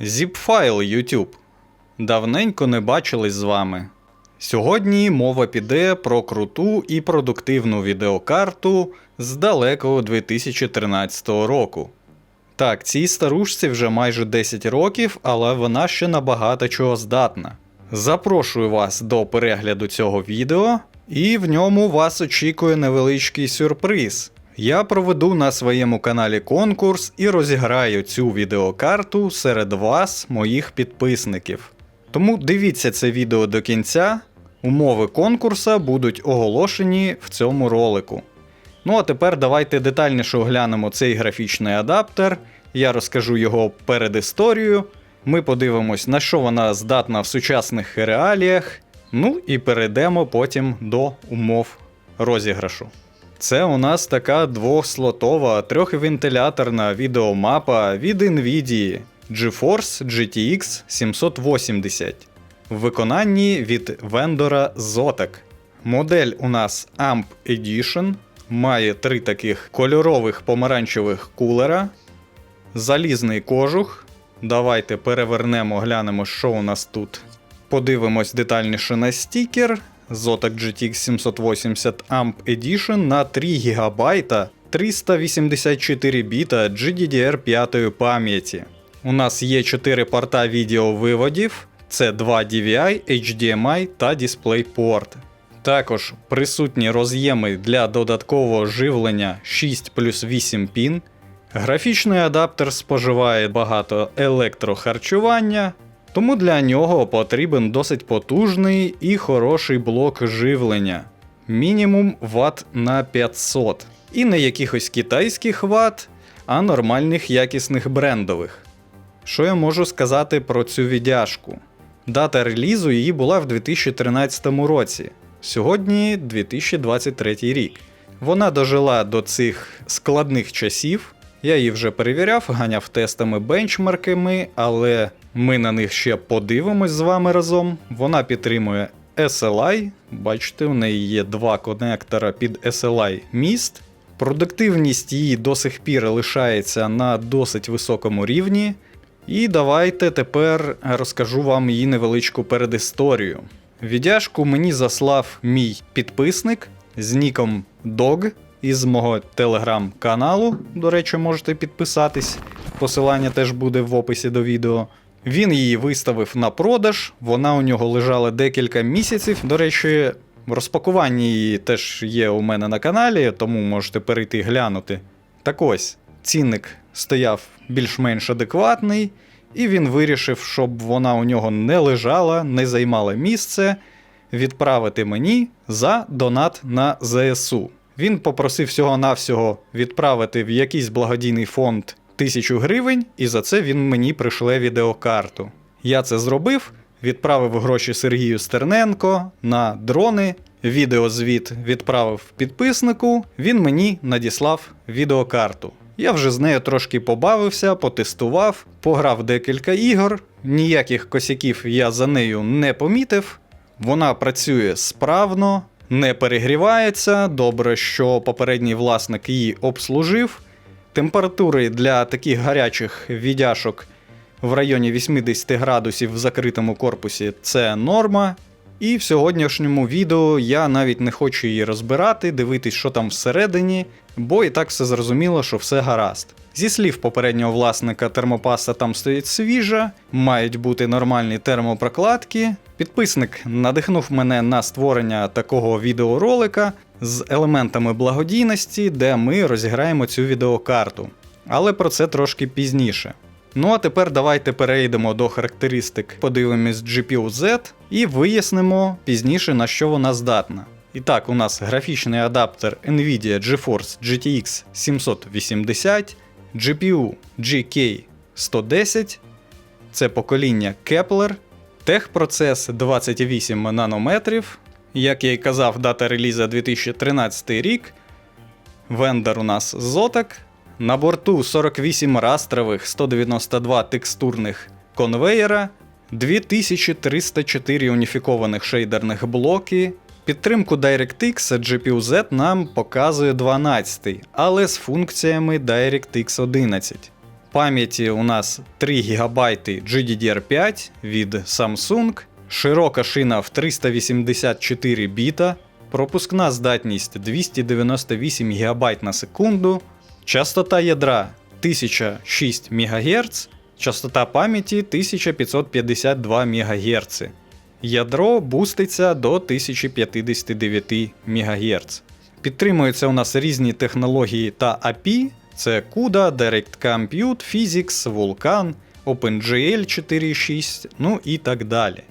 Zipfile YouTube. Давненько не бачились з вами. Сьогодні мова піде про круту і продуктивну відеокарту з далекого 2013 року. Так, цій старушці вже майже 10 років, але вона ще набагато чого здатна. Запрошую вас до перегляду цього відео, і в ньому вас очікує невеличкий сюрприз. Я проведу на своєму каналі конкурс і розіграю цю відеокарту серед вас, моїх підписників. Тому дивіться це відео до кінця. Умови конкурсу будуть оголошені в цьому ролику. Ну а тепер давайте детальніше оглянемо цей графічний адаптер. Я розкажу його передісторію. Ми подивимось, на що вона здатна в сучасних реаліях. Ну і перейдемо потім до умов розіграшу. Це у нас така двохслотова трьохвентиляторна відеомапа від NVIDIA GeForce GTX 780 в виконанні від вендора Zotac. Модель у нас AMP Edition, має три таких кольорових помаранчевих кулера, залізний кожух. Давайте перевернемо, глянемо, що у нас тут. Подивимось детальніше на стікер. Zotac GTX 780 AMP Edition на 3 ГБ 384 біта GDDR5 пам'яті. У нас є 4 порта відеовиводів, це 2 DVI, HDMI та DisplayPort. Також присутні роз'єми для додаткового живлення 6 плюс 8 пін. Графічний адаптер споживає багато електрохарчування, тому для нього потрібен досить потужний і хороший блок живлення. Мінімум ватт на 500. І не якихось китайських ватт, а нормальних якісних брендових. Що я можу сказати про цю віддяжку? Дата релізу її була в 2013 році. Сьогодні 2023 рік. Вона дожила до цих складних часів. Я її вже перевіряв, ганяв тестами бенчмарками, але ми на них ще подивимось з вами разом. Вона підтримує SLI. Бачите, у неї є два конектора під SLI міст. Продуктивність її до сих пір лишається на досить високому рівні. І давайте тепер розкажу вам її невеличку передісторію. Віддяжку мені заслав мій підписник з ніком Dog із мого телеграм-каналу. До речі, можете підписатись. Посилання теж буде в описі до відео. Він її виставив на продаж, вона у нього лежала декілька місяців. До речі, розпакування її теж є у мене на каналі, тому можете перейти глянути. Так ось, цінник стояв більш-менш адекватний, і він вирішив, щоб вона у нього не лежала, не займала місце, відправити мені за донат на ЗСУ. Він попросив всього-навсього відправити в якийсь благодійний фонд тисячу гривень, і за це він мені пришле відеокарту. Я це зробив, відправив гроші Сергію Стерненко на дрони. Відеозвіт відправив підписнику, він мені надіслав відеокарту. Я вже з нею трошки побавився, потестував, пограв декілька ігор, ніяких косяків я за нею не помітив. Вона працює справно, не перегрівається. Добре, що попередній власник її обслужив. Температури для таких гарячих віддяшок в районі 80 градусів в закритому корпусі це норма. І в сьогоднішньому відео я навіть не хочу її розбирати, дивитись, що там всередині, бо і так все зрозуміло, що все гаразд. Зі слів попереднього власника термопаста там стоїть свіжа, мають бути нормальні термопрокладки. Підписник надихнув мене на створення такого відеоролика з елементами благодійності, де ми розіграємо цю відеокарту. Але про це трошки пізніше. Ну а тепер давайте перейдемо до характеристик, подивимось GPU Z і вияснимо пізніше на що вона здатна. І так, у нас графічний адаптер Nvidia GeForce GTX 780, GPU GK110, це покоління Kepler, техпроцес 28 нанометрів. Як я й казав, дата реліза 2013 рік. Вендор у нас Zotac. На борту 48 растрових 192 текстурних конвеєра, 2304 уніфікованих шейдерних блоки. Підтримку DirectX GPU-Z нам показує 12, але з функціями DirectX 11. Пам'яті у нас 3 ГБ GDDR5 від Samsung, широка шина в 384 біта, пропускна здатність 298 ГБ на секунду, частота ядра 1006 МГц, частота пам'яті 1552 МГц. Ядро буститься до 1059 МГц. Підтримуються у нас різні технології та API. Це CUDA, Direct Compute, Physics, Vulkan, OpenGL 4.6, ну і так далі.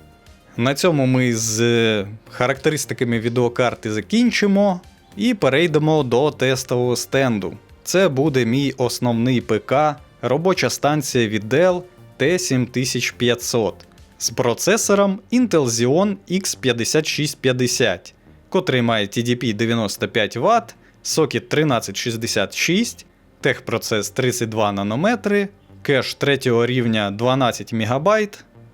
На цьому ми з характеристиками відеокарти закінчимо і перейдемо до тестового стенду. Це буде мій основний ПК, робоча станція від Dell T7500 з процесором Intel Xeon X5650, котрий має TDP 95 Вт, сокет 1366, техпроцес 32 нанометри, кеш 3 рівня 12 МБ,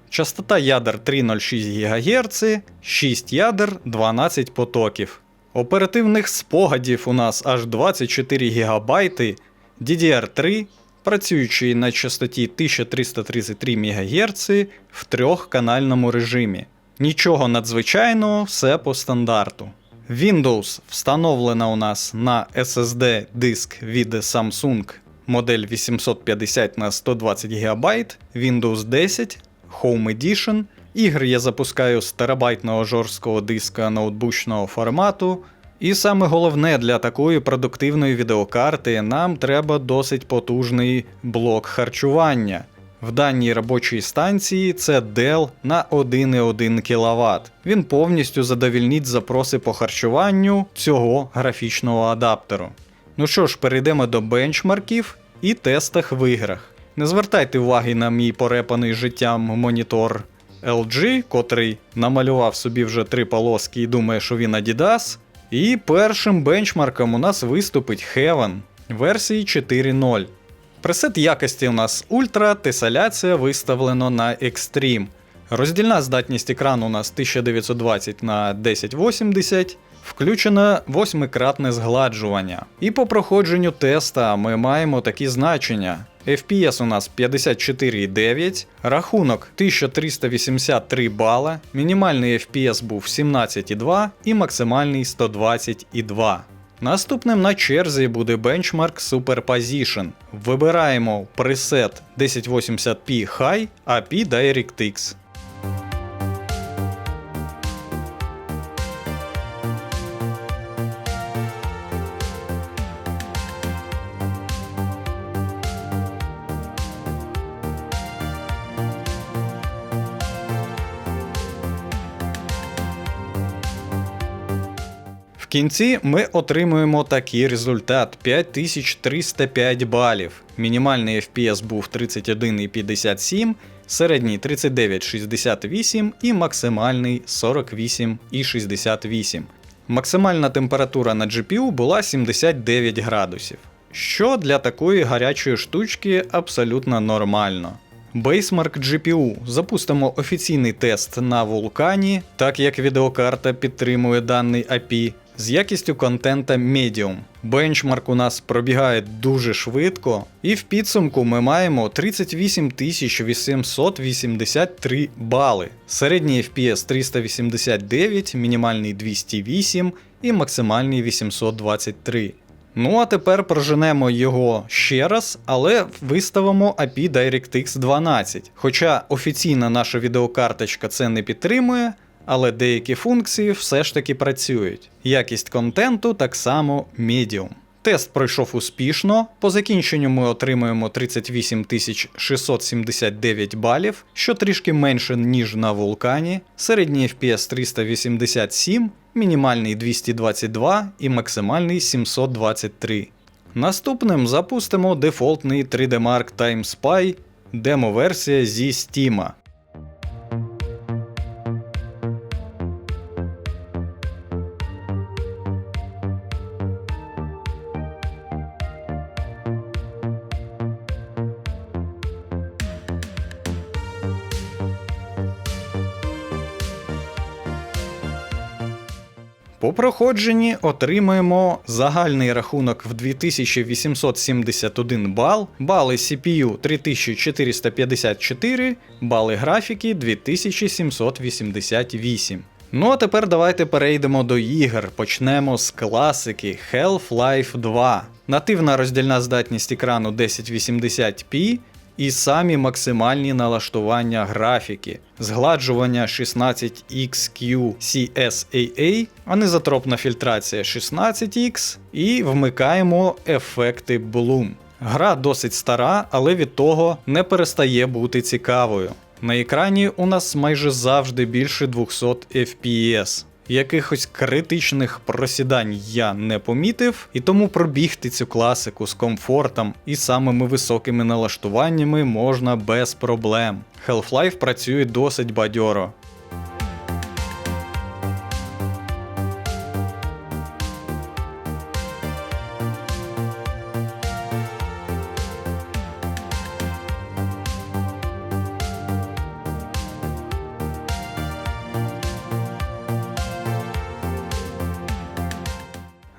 частота ядер 306 ГГц, 6 ядер 12 потоків. Оперативних спогадів у нас аж 24 ГБ, DDR3, працюючий на частоті 1333 МГц в трьохканальному режимі. Нічого надзвичайного, все по стандарту. Windows встановлена у нас на SSD диск від Samsung модель 850 на 120 ГБ, Windows 10, Home Edition. Ігри я запускаю з терабайтного жорсткого диска ноутбучного формату. І саме головне для такої продуктивної відеокарти нам треба досить потужний блок харчування. В даній робочій станції це Dell на 1,1 кВт. Він повністю задовільнить запроси по харчуванню цього графічного адаптеру. Ну що ж, перейдемо до бенчмарків і тестах в іграх. Не звертайте уваги на мій порепаний життям монітор LG, котрий намалював собі вже три полоски і думає, що він Adidas. І першим бенчмарком у нас виступить Heaven версії 4.0. Пресет якості у нас ультра, тесаляція виставлено на Extreme. Роздільна здатність екрану у нас 1920 на 1080, включено восьмикратне згладжування. І по проходженню теста ми маємо такі значення. FPS у нас 54,9, рахунок 1383 бала, мінімальний FPS був 17,2 і максимальний 120,2. Наступним на черзі буде бенчмарк Superposition. Вибираємо пресет 1080p High API DirectX. Кінці ми отримуємо такий результат 5305 балів. Мінімальний FPS був 31,57, середній 39,68 і максимальний 48,68. Максимальна температура на GPU була 79 градусів, що для такої гарячої штучки абсолютно нормально. Basemark GPU. Запустимо офіційний тест на вулкані, так як відеокарта підтримує даний API, з якістю контента Medium. Бенчмарк у нас пробігає дуже швидко, і в підсумку ми маємо 38 883 бали. Середній FPS 389, мінімальний 208 і максимальний 823. Ну а тепер проженемо його ще раз, але виставимо API DirectX 12. Хоча офіційна наша відеокарточка це не підтримує, але деякі функції все ж таки працюють. Якість контенту так само medium. Тест пройшов успішно. По закінченню ми отримуємо 38 679 балів, що трішки менше, ніж на вулкані. Середній FPS 387, мінімальний 222 і максимальний 723. Наступним запустимо дефолтний 3D Mark Time Spy демо-версія зі Steam. Проходженні отримуємо загальний рахунок в 2871 бал, бали CPU 3454, бали графіки 2788. Ну а тепер давайте перейдемо до ігор. Почнемо з класики Half-Life 2. Нативна роздільна здатність екрану 1080p і самі максимальні налаштування графіки, згладжування 16XQ CSAA, анизотропна фільтрація 16X і вмикаємо ефекти Bloom. Гра досить стара, але від того не перестає бути цікавою. На екрані у нас майже завжди більше 200 FPS. Якихось критичних просідань я не помітив, і тому пробігти цю класику з комфортом і самими високими налаштуваннями можна без проблем. Half-Life працює досить бадьоро.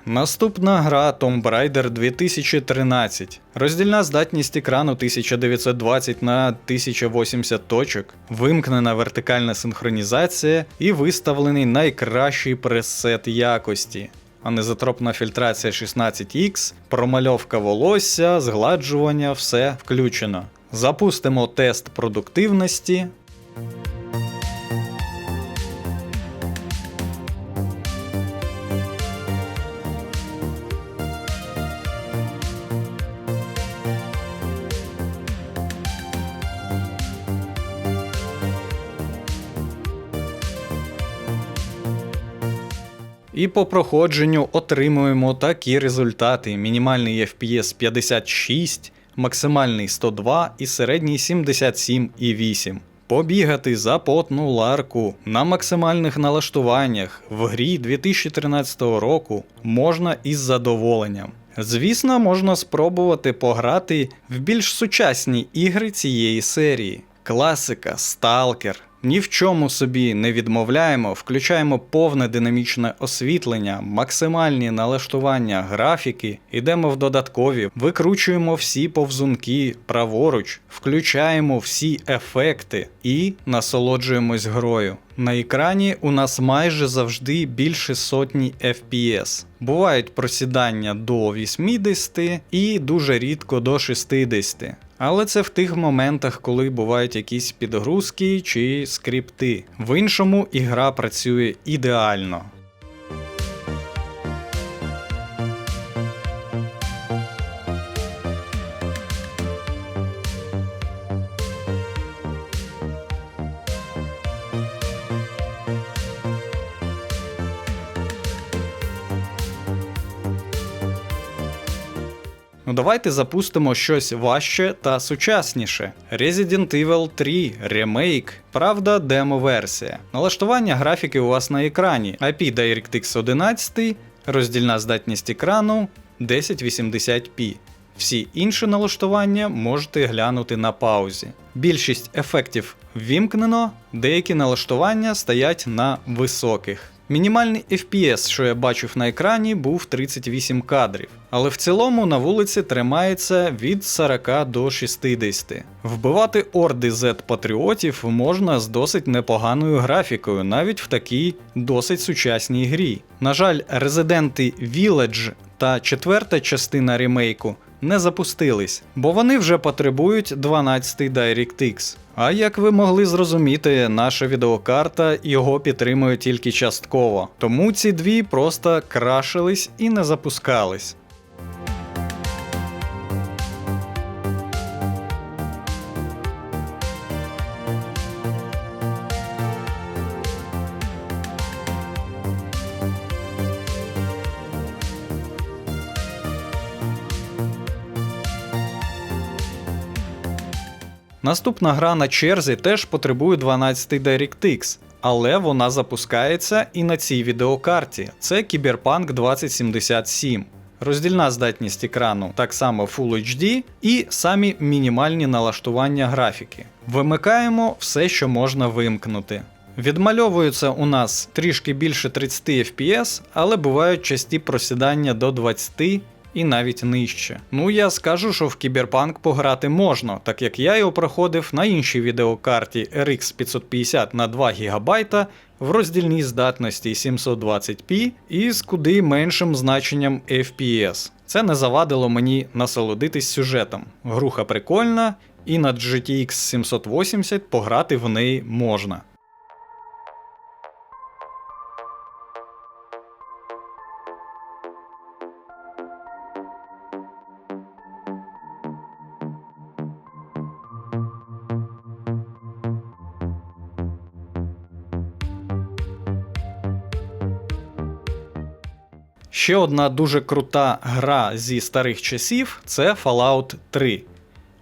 Наступна гра Tomb Raider 2013. Роздільна здатність екрану 1920 на 1080 точок, вимкнена вертикальна синхронізація і виставлений найкращий пресет якості. Анизотропна фільтрація 16X, промальовка волосся, згладжування, все включено. Запустимо тест продуктивності. І по проходженню отримуємо такі результати: мінімальний FPS 56, максимальний 102 і середній 77,8. Побігати за потну ларку на максимальних налаштуваннях в грі 2013 року можна із задоволенням. Звісно, можна спробувати пограти в більш сучасні ігри цієї серії. Класика, Сталкер. Ні в чому собі не відмовляємо, включаємо повне динамічне освітлення, максимальні налаштування графіки, йдемо в додаткові, викручуємо всі повзунки праворуч, включаємо всі ефекти і насолоджуємось грою. На екрані у нас майже завжди більше сотні FPS. Бувають просідання до 80 і дуже рідко до 60. Але це в тих моментах, коли бувають якісь підгрузки чи скрипти. В іншому ігра працює ідеально. Давайте запустимо щось важче та сучасніше. Resident Evil 3 ремейк, правда, демо-версія. Налаштування графіки у вас на екрані. IP DirectX 11, роздільна здатність екрану 1080p. Всі інші налаштування можете глянути на паузі. Більшість ефектів ввімкнено, деякі налаштування стоять на високих. Мінімальний FPS, що я бачив на екрані, був 38 кадрів, але в цілому на вулиці тримається від 40 до 60. Вбивати орди Z-патріотів можна з досить непоганою графікою, навіть в такій досить сучасній грі. На жаль, резиденти Village та четверта частина ремейку не запустились, бо вони вже потребують 12 DirectX. А як ви могли зрозуміти, наша відеокарта його підтримує тільки частково, тому ці дві просто крашились і не запускались. Наступна гра на черзі теж потребує 12 DirectX, але вона запускається і на цій відеокарті. Це Cyberpunk 2077. Роздільна здатність екрану так само Full HD і самі мінімальні налаштування графіки. Вимикаємо все, що можна вимкнути. Відмальовується у нас трішки більше 30 FPS, але бувають часті просідання до 20 і навіть нижче. Ну я скажу, що в Кіберпанк пограти можна, так як я його проходив на іншій відеокарті RX 550 на 2 ГБ в роздільній здатності 720p і з куди меншим значенням FPS. Це не завадило мені насолодитись сюжетом. Груха прикольна, і на GTX 780 пограти в неї можна. Ще одна дуже крута гра зі старих часів це Fallout 3.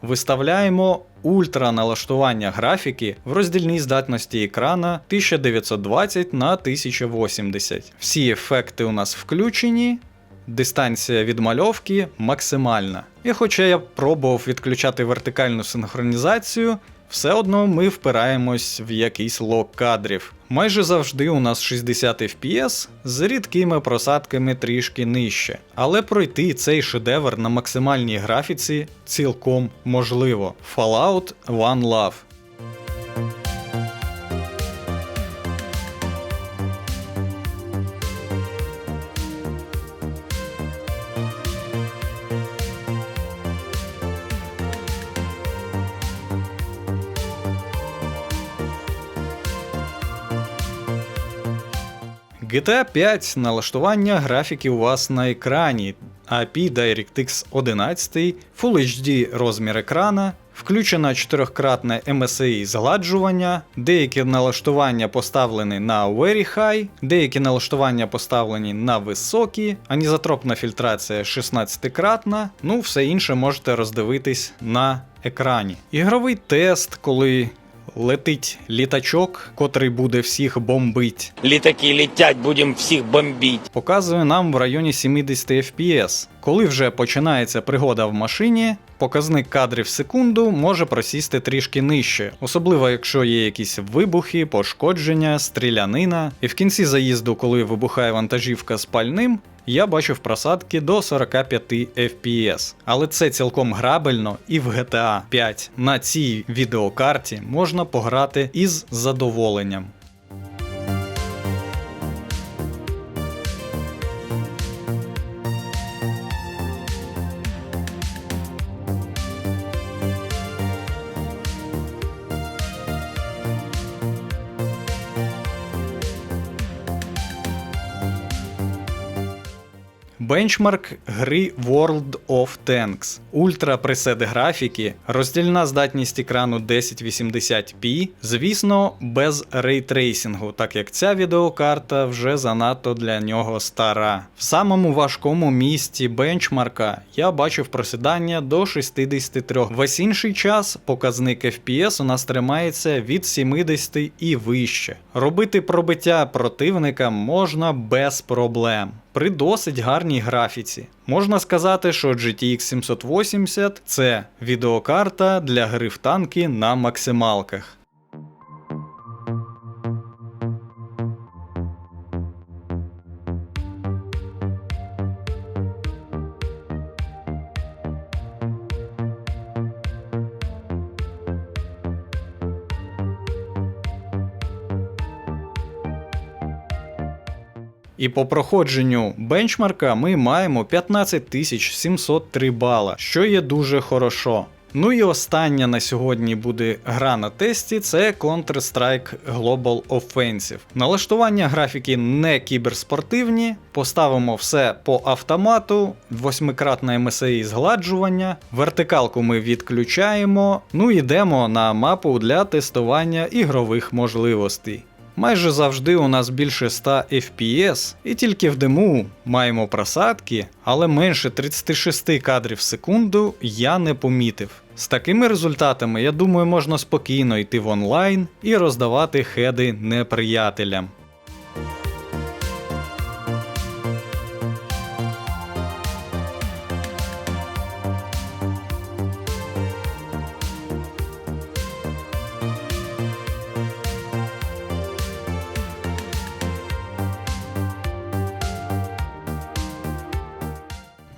Виставляємо ультра налаштування графіки в роздільній здатності екрана 1920 на 1080. Всі ефекти у нас включені. Дистанція відмальовки максимальна. І хоча я пробував відключати вертикальну синхронізацію, все одно ми впираємось в якийсь лок кадрів. Майже завжди у нас 60 FPS з рідкими просадками трішки нижче. Але пройти цей шедевр на максимальній графіці цілком можливо. Fallout One Love. GTA 5 налаштування графіки у вас на екрані, API DirectX 11, Full HD розмір екрана, включена чотирьохкратне MSI згладжування, деякі налаштування поставлені на Very High, деякі налаштування поставлені на високі, анізотропна фільтрація 16-кратна, ну все інше можете роздивитись на екрані. Ігровий тест, коли летить літачок, котрий буде всіх бомбить. Літаки летять, будемо всіх бомбити. показує нам в районі 70 FPS. Коли вже починається пригода в машині, показник кадрів в секунду може просісти трішки нижче, особливо якщо є якісь вибухи, пошкодження, стрілянина. І в кінці заїзду, коли вибухає вантажівка з пальним, я бачив просадки до 45 FPS. Але це цілком грабельно, і в GTA 5 на цій відеокарті можна пограти із задоволенням. Бенчмарк гри World of Tanks, ультра пресет графіки, роздільна здатність екрану 1080p, звісно, без рейтрейсингу, так як ця відеокарта вже занадто для нього стара. В самому важкому місці бенчмарка я бачив просідання до 63. Весь інший час показник FPS у нас тримається від 70 і вище. Робити пробиття противника можна без проблем при досить гарній графіці. Можна сказати, що GTX 780 це відеокарта для гри в танки на максималках. І по проходженню бенчмарка ми маємо 15703 бала, що є дуже хорошо. Ну і остання на сьогодні буде гра на тесті це Counter-Strike Global Offensive. Налаштування графіки не кіберспортивні, поставимо все по автомату, восьмикратне MSI згладжування, вертикалку ми відключаємо, ну йдемо на мапу для тестування ігрових можливостей. Майже завжди у нас більше 100 FPS, і тільки в диму маємо просадки, але менше 36 кадрів в секунду я не помітив. З такими результатами, я думаю, можна спокійно йти в онлайн і роздавати хеди неприятелям.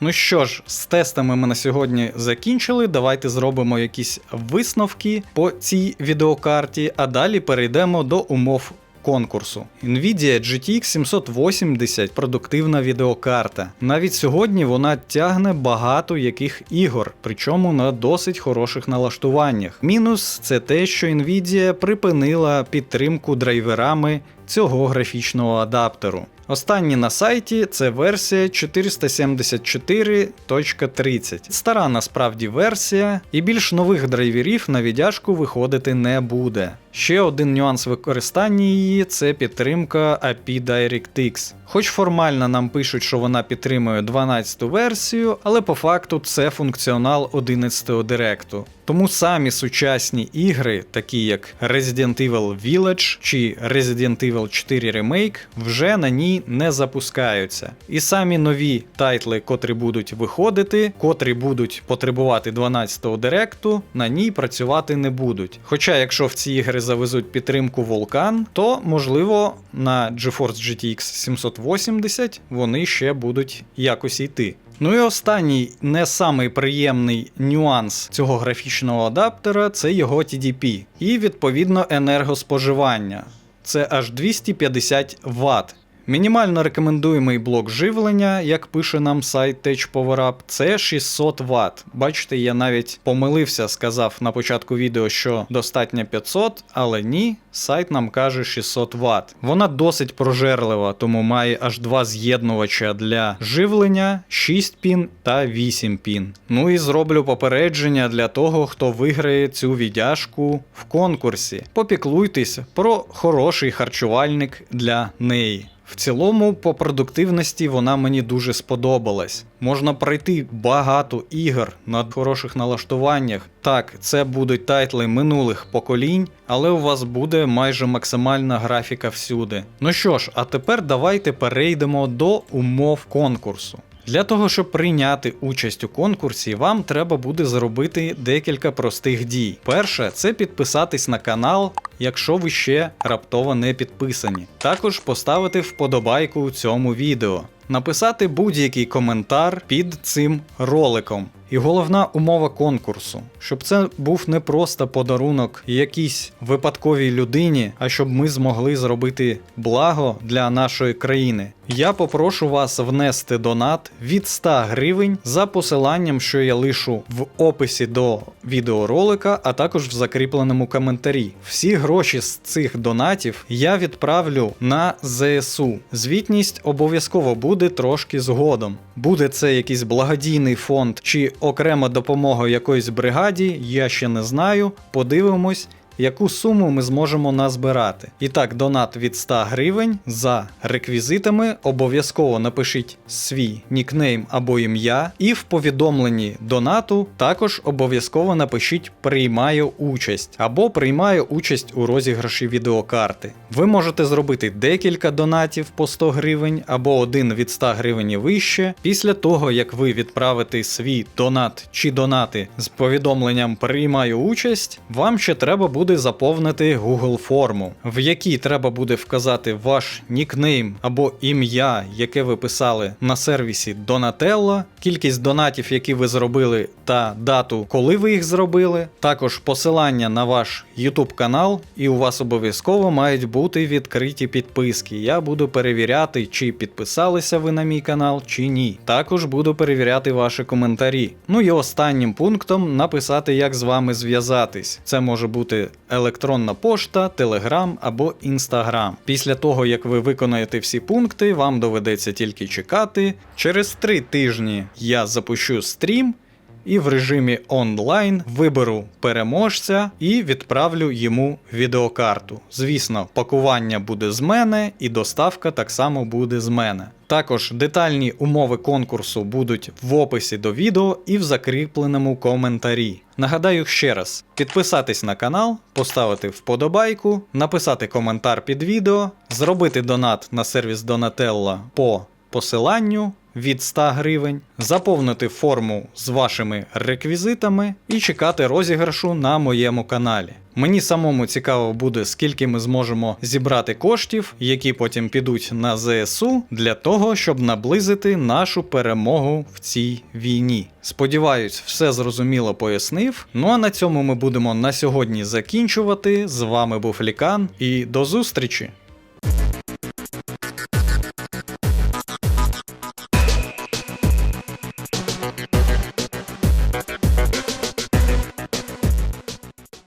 Ну що ж, з тестами ми на сьогодні закінчили. Давайте зробимо якісь висновки по цій відеокарті, а далі перейдемо до умов конкурсу. Nvidia GTX 780 продуктивна відеокарта. Навіть сьогодні вона тягне багато яких ігор, причому на досить хороших налаштуваннях. Мінус це те, що Nvidia припинила підтримку драйверами цього графічного адаптеру. Останні на сайті це версія 474.30. Стара насправді версія, і більш нових драйверів на віддяжку виходити не буде. Ще один нюанс використання її це підтримка API DirectX. Хоч формально нам пишуть, що вона підтримує 12 версію, але по факту це функціонал 11 директу. Тому самі сучасні ігри, такі як Resident Evil Village чи Resident Evil 4 Remake, вже на ній не запускаються. І самі нові тайтли, котрі будуть виходити, котрі будуть потребувати 12-го директу, на ній працювати не будуть. Хоча, якщо в ці ігри завезуть підтримку Vulkan, то можливо на GeForce GTX 780 вони ще будуть якось йти. Ну і останній не самий приємний нюанс цього графічного адаптера це його TDP і відповідно енергоспоживання. Це аж 250 Вт. Мінімально рекомендуємий блок живлення, як пише нам сайт Tech PowerUp, це 600 Вт. Бачите, я навіть помилився, сказав на початку відео, що достатньо 500, але ні, сайт нам каже 600 Вт. Вона досить прожерлива, тому має аж два з'єднувача для живлення, 6 пін та 8 пін. Ну і зроблю попередження для того, хто виграє цю віддяжку в конкурсі. Попіклуйтесь про хороший харчувальник для неї. В цілому, по продуктивності вона мені дуже сподобалась. Можна пройти багато ігор на хороших налаштуваннях. Так, це будуть тайтли минулих поколінь, але у вас буде майже максимальна графіка всюди. Ну що ж, а тепер давайте перейдемо до умов конкурсу. Для того, щоб прийняти участь у конкурсі, вам треба буде зробити декілька простих дій. Перше це підписатись на канал, якщо ви ще раптово не підписані. Також поставити вподобайку цьому відео. Написати будь-який коментар під цим роликом. І головна умова конкурсу, щоб це був не просто подарунок якійсь випадковій людині, а щоб ми змогли зробити благо для нашої країни. Я попрошу вас внести донат від 100 гривень за посиланням, що я лишу в описі до відеоролика, а також в закріпленому коментарі. Всі гроші з цих донатів я відправлю на ЗСУ. Звітність обов'язково буде трошки згодом. Буде це якийсь благодійний фонд чи окрема допомогою якоїсь бригаді, я ще не знаю. Подивимось. Яку суму ми зможемо назбирати? І так, донат від 100 гривень за реквізитами. Обов'язково напишіть свій нікнейм або ім'я, і в повідомленні донату також обов'язково напишіть приймаю участь або приймаю участь у розіграші відеокарти. Ви можете зробити декілька донатів по 100 гривень або один від 100 гривень і вище. Після того, як ви відправите свій донат чи донати з повідомленням приймаю участь, вам ще треба буде заповнити Google форму, в якій треба буде вказати ваш нікнейм або ім'я, яке ви писали на сервісі Donatello, кількість донатів, які ви зробили, та дату, коли ви їх зробили. Також посилання на ваш YouTube канал, і у вас обов'язково мають бути відкриті підписки. Я буду перевіряти, чи підписалися ви на мій канал, чи ні. Також буду перевіряти ваші коментарі. Ну і останнім пунктом написати, як з вами зв'язатись. Це може бути електронна пошта, Телеграм або Інстаграм. Після того, як ви виконаєте всі пункти, вам доведеться тільки чекати. Через три тижні я запущу стрім. І в режимі онлайн виберу переможця і відправлю йому відеокарту. Звісно, пакування буде з мене, і доставка так само буде з мене. Також детальні умови конкурсу будуть в описі до відео і в закріпленому коментарі. Нагадаю ще раз: підписатись на канал, поставити вподобайку, написати коментар під відео, зробити донат на сервіс Donatello по посиланню, від 100 гривень, заповнити форму з вашими реквізитами і чекати розіграшу на моєму каналі. Мені самому цікаво буде, скільки ми зможемо зібрати коштів, які потім підуть на ЗСУ, для того, щоб наблизити нашу перемогу в цій війні. Сподіваюсь, все зрозуміло пояснив. Ну а на цьому ми будемо на сьогодні закінчувати. З вами був Лікан і до зустрічі!